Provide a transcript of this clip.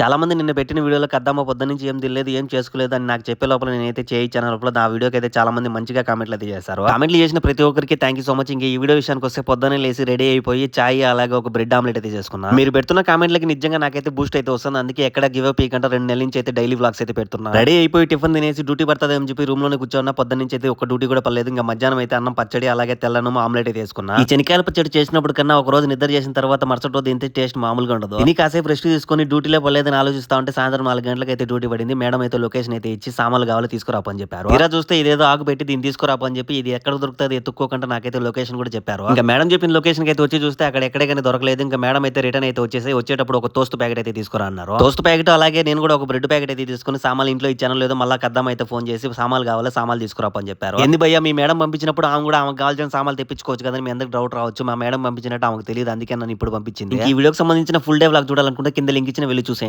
చాలామంది నిన్న పెట్టిన వీడియోలకు అద్దమ్మ పొద్దు నుంచి ఏం తెలియదు ఏం చేసుకోలేదు అని నాకు చెప్పే లోపల నేనైతే చేయించాను. లోపల ఆ వీడియోకి అయితే చాలా మంది మంచిగా కామెంట్లు అయితే చేశారు. కామెంట్లు చేసిన ప్రతి ఒక్కరికి థ్యాంక్ యూ సో మచ్ ఇంకా ఈ వీడియో విషయానికి వస్తే పొద్దునే లేసి రెడీ అయిపోయి ఛాయ్ అలాగే ఒక బ్రెడ్ ఆమ్లెట్ అయితే చేసుకున్నా. మీరు పెడుతున్న కామెంట్లకి నిజంగా నాకైతే బూస్ట్ అయితే వస్తుంది. అందుకే ఎక్కడ గివ్ అప్ ఇకంటే రెండు నెలల నుంచి అయితే డైలీ వ్లాగ్స్ అయితే పెడుతున్నాను రెడీ అయిపోయి టిఫిన్ తినేసి డ్యూటీ పడుతుంది అని చెప్పి రూమ్లోనే కూర్చున్నా పొద్దు నుంచి అయితే ఒక డ్యూటీ కూడా పర్లేదు ఇంకా మధ్యాహ్నం అయితే అన్నం పచ్చడి అలాగే తెల్లనం ఆమ్లెట్ అయితే వేసుకున్నా ఈ చెనికాయల పచ్చడి చేసినప్పుడు కన్నా ఒక రోజు నిద్ర చేసిన తర్వాత మరుసటి రోజు ఇంత టేస్ట్ మామూలుగా ఉండదు. ఇది కాసేపు రెస్ట్ తీసుకొని డ్యూటీలో పర్లేదని ఆలోచిస్తా ఉంటే సాయంత్రం నాలుగు గంటలకు అయితే డ్యూటీ పడింది. మేడం అయితే లొకేషన్ అయితే ఇచ్చి సామాన్లు కావాలి తీసుకురాపని చెప్పారు. తీరా చూస్తే ఇదేదో ఆగు పెట్టి దీన్ని తీసుకురాపని చెప్పి ఇది ఎక్కడ దొరుకుతుంది ఎత్తుక్కోకుండా నాకైతే లొకేషన్ కూడా చెప్పారు. ఇంకా మేడం చెప్పిన లొకేషన్ అయితే వచ్చి చూస్తే అక్కడ ఎక్కడే కానీ దొరకలేదు. ఇంకా మేడం అయితే రిటర్న్ అయితే వచ్చేసి వచ్చేటప్పుడు ఒక తోస్తు ప్యాకెట్ అయితే తీసుకురా అన్నారు తోస్తు ప్యాకెట్ అలాగే నేను కూడా ఒక బ్రెడ్ ప్యాకెట్ అయితే తీసుకుని సామాన్లు ఇంట్లో ఇచ్చాను లేదో మళ్ళీ కద్దం అయితే ఫోన్ చేసి సామాన్లు కావాలి సామాన్లు తీసుకురాపని చెప్పారు. ఎందు భయ్యా మీ మేడం పంపించినప్పుడు ఆమె కూడా ఆమెకు కావాల్సిన సామాన్లు తెప్పించుకోవచ్చు కదా మీ అందరికి డౌట్ రావచ్చు. మా మేడం పంపించినట్టు ఆమెకు తెలియదు అందుకే నన్ను ఇప్పుడు పంపించింది. ఈ వీడియోకి సంబంధించిన ఫుల్ డే వ్లాగ్ చూడాలనుకుంటే కింద లింక్ ఇచ్చిన వెళ్ళి చూసేయండి.